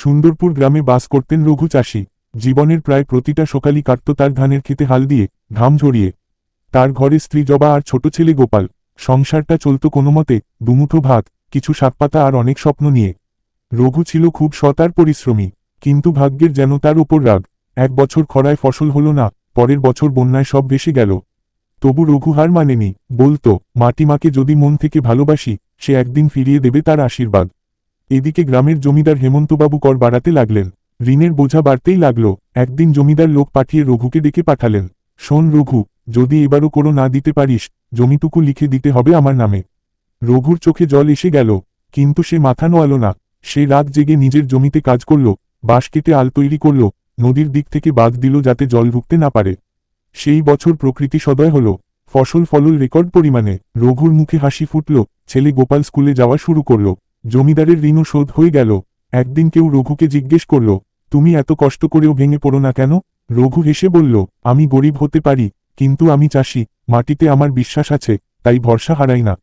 সুন্দরপুর গ্রামে বাস করতেন রঘু চাষি। জীবনের প্রায় প্রতিটা সকালই কাটত তার ধানের খেতে হাল দিয়ে, ঘাম ঝরিয়ে। তার ঘরে স্ত্রী জবা আর ছোট ছেলে গোপাল। সংসারটা চলত কোনোমতে, দুমুঠো ভাত, কিছু শাকপাতা আর অনেক স্বপ্ন নিয়ে। রঘু ছিল খুব সৎ আর পরিশ্রমী, কিন্তু ভাগ্যের যেন তার উপর রাগ। এক বছর খরায় ফসল হলো না, পরের বছর বন্যায় সব ভেসে গেল। তবু রঘু হার মানেনি, বলতো মাটিমাকে যদি মন থেকে ভালোবাসি, সে একদিন ফিরিয়ে দেবে তার আশীর্বাদ। এদিকে গ্রামের জমিদার হেমন্তবাবু কর বাড়াতে লাগলেন। ঋণের বোঝা বাড়তেই লাগল। একদিন জমিদার লোক পাঠিয়ে রঘুকে ডেকে পাঠালেন। শোন রঘু, যদি এবারও কোনো না দিতে পারিস, জমিটুকু লিখে দিতে হবে আমার নামে। রঘুর চোখে জল এসে গেল, কিন্তু সে মাথা নোয়াল না। সে রাত জেগে নিজের জমিতে কাজ করল, বাঁশ কেটে আল তৈরি করল, নদীর দিক থেকে বাদ দিল যাতে জল ঢুকতে না পারে। সেই বছর প্রকৃতি সদয় হল, ফসল ফলল রেকর্ড পরিমাণে। রঘুর মুখে হাসি ফুটল, ছেলে গোপাল স্কুলে যাওয়া শুরু করল। জমিদারের ঋণও শোধ হয়ে গেল। একদিন কেউ রঘুকে জিজ্ঞেস করল, তুমি এত কষ্ট করেও ভেঙে পড়ো না কেন? রঘু হেসে বলল, আমি গরিব হতে পারি, কিন্তু আমি চাষি, মাটিতে আমার বিশ্বাস আছে, তাই ভরসা হারাই না।